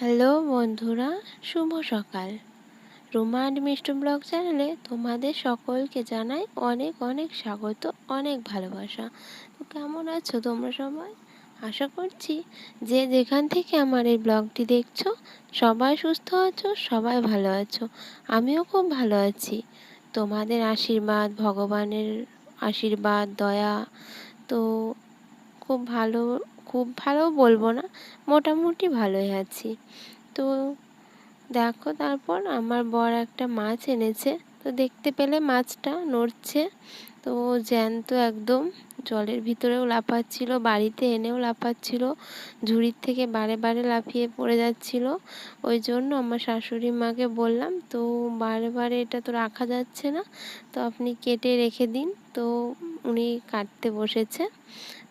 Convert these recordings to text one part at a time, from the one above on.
Hello বন্ধুরা, শুভ সকাল। Ruma and Mishtu blog চ্যানেলে তোমাদের সকলকে জানাই অনেক অনেক স্বাগত, অনেক ভালোবাসা। তো কেমন আছো তোমরা সবাই? আশা করছি যে যেখান থেকে আমার এই ব্লগটি দেখছ, সবাই সুস্থ আছো, সবাই ভালো আছো। আমিও খুব ভালো আছি। তোমাদের আশীর্বাদ, ভগবানের আশীর্বাদ, দয়া, তো খুব ভালো খুব ভালো বলব না, মোটামুটি ভালোই আছি। তো দেখো তারপর আমার বর একটা মাছ এনেছে, তো দেখতে পেলে মাছটা নড়ছে, তো জ্যান্ত একদম, জলের ভিতরেও লাফাচ্ছিল, বাড়িতে এনেও লাফাচ্ছিল, ঝুড়ির থেকে বারে বারে লাফিয়ে পড়ে যাচ্ছিল, ওই জন্য আমার শাশুড়ি মাকে বললাম, তো বারে বারে এটা তো রাখা যাচ্ছে না, তো আপনি কেটে রেখে দিন। তো উনি কাটতে বসেছে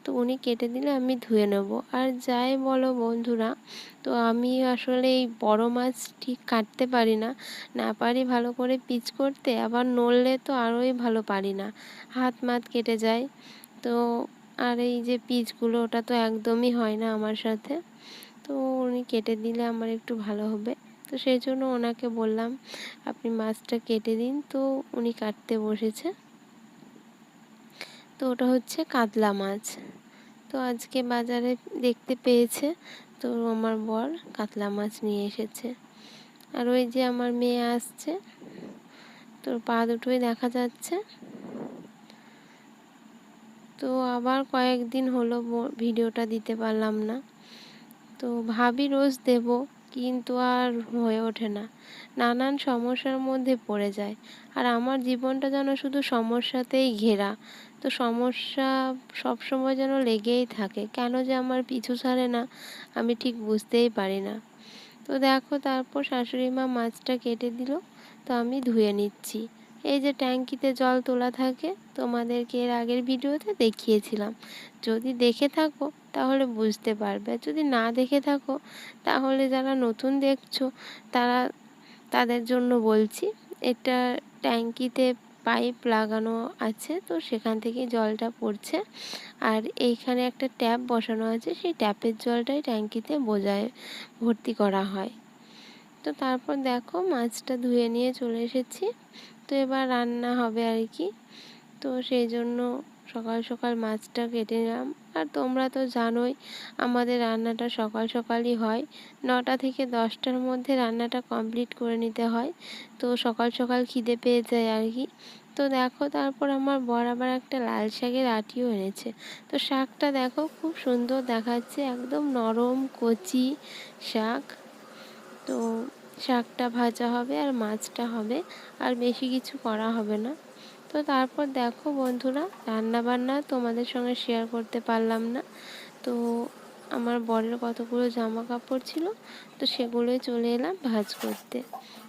তো উনি কেটে দিলে আমি ধুয়ে নেব। আর যাই বলো বন্ধুরা, তো আমি আসলে এই বড় মাছ ঠিক কাটতে পারি না। না পারি ভালো করে পিচ করতে, আবার নড়লে তো আরোই ভালো পারি না। হাত মাত কেটে যায়। তো আর এই যে পিচগুলো, ওটা তো একদমই হয় না আমার সাথে। তো উনি কেটে দিলে আমার একটু ভালো হবে। তো সেই জন্য ওনাকে বললাম, আপনি মাছটা কেটে দিন। তো উনি কাটতে বসেছে। তো ওটা হচ্ছে কাতলা মাছ। তো আজকে বাজারে দেখতে পেয়েছে। তো আমার বর কাতলা মাছ নিয়ে এসেছে। আর ওই যে আমার মেয়ে আসছে, তোর পা দুটোই দেখা যাচ্ছে। তো আবার কয়েকদিন হলো ভিডিওটা দিতে পারলাম না। তো ভাবি রোজ দেব, কিন্তু আর হয়ে ওঠে না। নানান সমস্যার মধ্যে পড়ে যায়। আর আমার জীবনটা যেন শুধু সমস্যাতেই ঘেরা। তো সমস্যা সব সময় যেন লেগেই থাকে। কেন যে আমার পিছু ছাড়ে না, আমি ঠিক বুঝতেই পারি না। তো দেখো তারপর শাশুড়ি মা মাছটা কেটে দিল, তো আমি ধুয়ে নিচ্ছি। এই যে ট্যাঙ্কিতে জল তোলা থাকে, তোমাদেরকে এর আগের ভিডিওতে দেখিয়েছিলাম। যদি দেখে থাকো, তাহলে বুঝতে পারবে। যদি না দেখে থাকো, তাহলে যারা নতুন দেখছ, তারা তাদের জন্য বলছি, এটা ট্যাঙ্কিতে পাইপ লাগানো আছে, তো সেখান থেকে জলটা পড়ছে। আর এইখানে একটা ট্যাপ বসানো আছে, সেই ট্যাপের জলটাই ট্যাঙ্কিতে বোঝায় ভর্তি করা হয়। তো তারপর দেখো মাছটা ধুয়ে নিয়ে চলে এসেছি। তো এবার রান্না হবে আর কি। তো সেই জন্য সকাল সকাল মাছটা কেটে নিলাম। আর তোমরা তো জানোই আমাদের রান্নাটা সকাল সকালই হয়। নটা থেকে দশটার মধ্যে রান্নাটা কমপ্লিট করে নিতে হয়। তো সকাল সকাল খিদে পেয়ে যায় আর কি। তো দেখো তারপর আমার বর আবার একটা লাল শাকের আটিও এনেছে। তো শাকটা দেখো খুব সুন্দর দেখাচ্ছে, একদম নরম, কচি শাক। তো শাকটা ভাজা হবে আর মাছটা হবে, আর বেশি কিছু করা হবে না। তো তারপর দেখো বন্ধুরা রান্না বান্না তোমাদের সঙ্গে শেয়ার করতে পারলাম না। তো আমার বরের কতগুলো জামা কাপড় ছিল, তো সেগুলোই চলে এলাম ভাজ করতে।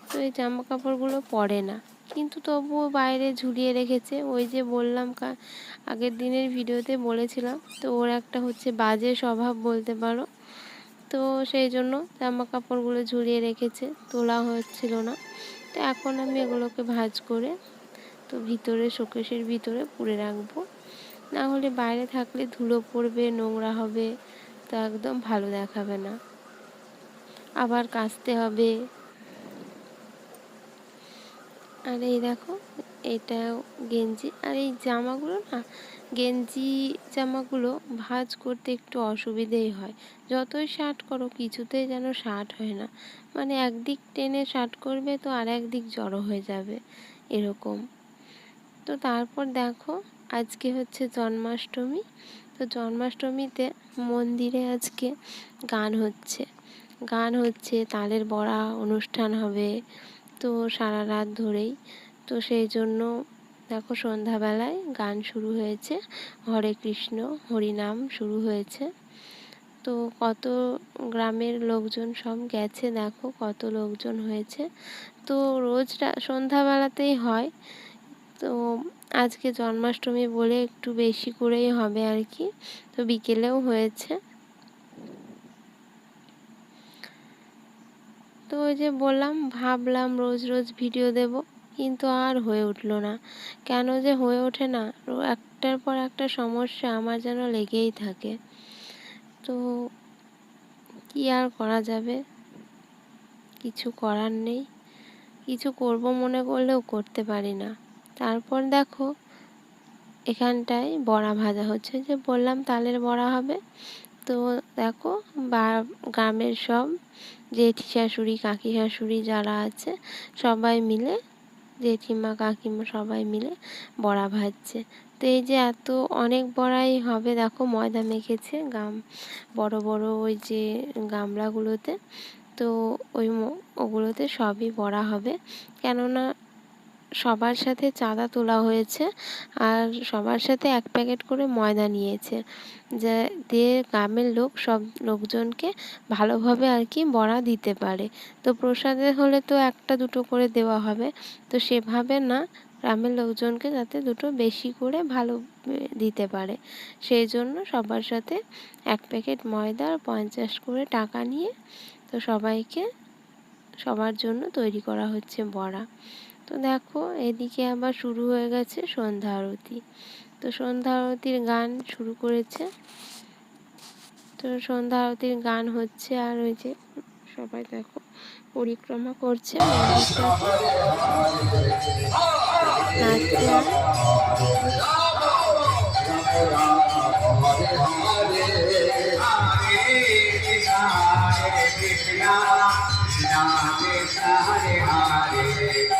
তো এই জামা কাপড়গুলো পরে না, কিন্তু তবুও বাইরে ঝুলিয়ে রেখেছে। ওই যে বললাম আগের দিনের ভিডিওতে বলেছিলাম, তো ওর একটা হচ্ছে বাজে স্বভাব বলতে পারো। তো সেই জন্য জামা কাপড়গুলো ঝুলিয়ে রেখেছে, তোলা হচ্ছিল না। তো এখন আমি এগুলোকে ভাজ করে তো ভিতরে, শোকেশের ভিতরে পুড়ে রাখব। না হলে বাইরে থাকলে ধুলো পড়বে, নোংরা হবে, তো একদম ভালো দেখাবে না। আবার কাচতে হবে। আর এই দেখো, এটা গেঞ্জি। আর এই জামাগুলো না, গেঞ্জি জামাগুলো ভাঁজ করতে একটু অসুবিধেই হয়। যতই শার্ট করো, কিছুতেই যেন শার্ট হয় না। মানে একদিক টেনে শার্ট করবে তো আর একদিক জড়ো হয়ে যাবে, এরকম। তো তারপর দেখো, আজকে হচ্ছে জন্মাষ্টমী। তো জন্মাষ্টমীতে মন্দিরে আজকে গান হচ্ছে। গান হচ্ছে, তালের বড়া অনুষ্ঠান হবে তো সারা রাত ধরেই। তো সেই জন্য দেখো সন্ধ্যাবেলায় গান শুরু হয়েছে। হরে কৃষ্ণ, হরিনাম শুরু হয়েছে। তো কত গ্রামের লোকজন সব গেছে, দেখো কত লোকজন হয়েছে। তো রোজ সন্ধ্যাবেলাতেই হয়। তো আজকে জন্মাষ্টমী বলে একটু বেশি করেই হবে আর কি। তো বিকেলেও হয়েছে। তো ওই যে বললাম, ভাবলাম রোজ রোজ ভিডিও দেব, কিন্তু আর হয়ে উঠল না। কেন যে হয়ে ওঠে না একটার পর একটা সমস্যা আমার যেন লেগেই থাকে। তো কি আর করা যাবে? কিছু করার নেই। কিছু করব মনে করলেও করতে পারি না। তারপর দেখো, এখানটায় বড়া ভাজা হচ্ছে, যে বললাম তালের বড়া হবে। তো দেখো, বা গ্রামের সব জেঠি শাশুড়ি, কাকি শাশুড়ি যারা আছে, সবাই মিলে, জেঠিমা, কাকিমা সবাই মিলে বড়া ভাজছে। তো এই যে এত অনেক বড়াই হবে, দেখো ময়দা মেখেছে গাম বড় বড় ওই যে গামলাগুলোতে। তো ওই ওগুলোতে সবই বড়া হবে। কেননা সবার সাথে চাঁদা তোলা হয়েছে আর সবার সাথে এক প্যাকেট করে ময়দা নিয়েছে। যে দিয়ে গ্রামের লোক সব লোকজনকে ভালোভাবে আর কি বড়া দিতে পারে। তো প্রসাদে হলে তো একটা দুটো করে দেওয়া হবে। তো সেভাবে না গ্রামের লোকজনকে যাতে দুটো বেশি করে ভালো দিতে পারে। সেই জন্য সবার সাথে এক প্যাকেট ময়দা আর পঞ্চাশ করে টাকা নিয়ে তো সবাইকে সবার জন্য তৈরি করা হচ্ছে বড়া। তো দেখো, এদিকে আবার শুরু হয়ে গেছে সন্ধ্যা আরতি। তো সন্ধ্যা আরতির গান শুরু করেছে। তো সন্ধ্যা আরতির গান হচ্ছে আর ওই যে, সবাই দেখো, পরিক্রমা করছে। Hare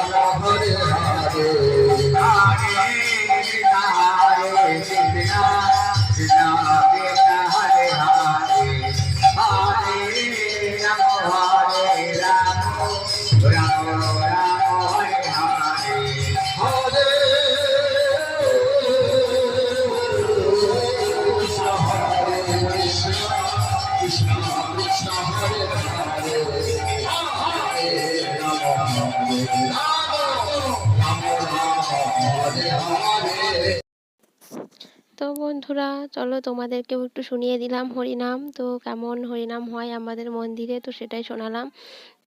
তো বন্ধুরা, চলো তোমাদেরকেও একটু শুনিয়ে দিলাম হরিনাম। তো কেমন হরিনাম হয় আমাদের মন্দিরে, তো সেটাই শোনালাম।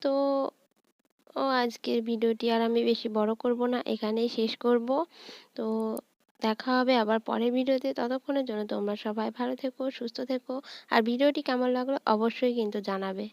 তো, ও আজকের ভিডিওটি আর আমি বেশি বড় করব না, এখানেই শেষ করব। তো দেখা হবে আবার পরের ভিডিওতে, ততক্ষণের জন্য তোমরা সবাই ভালো থেকো, সুস্থ থেকো। আর ভিডিওটি কেমন লাগল অবশ্যই কিন্তু জানাবে।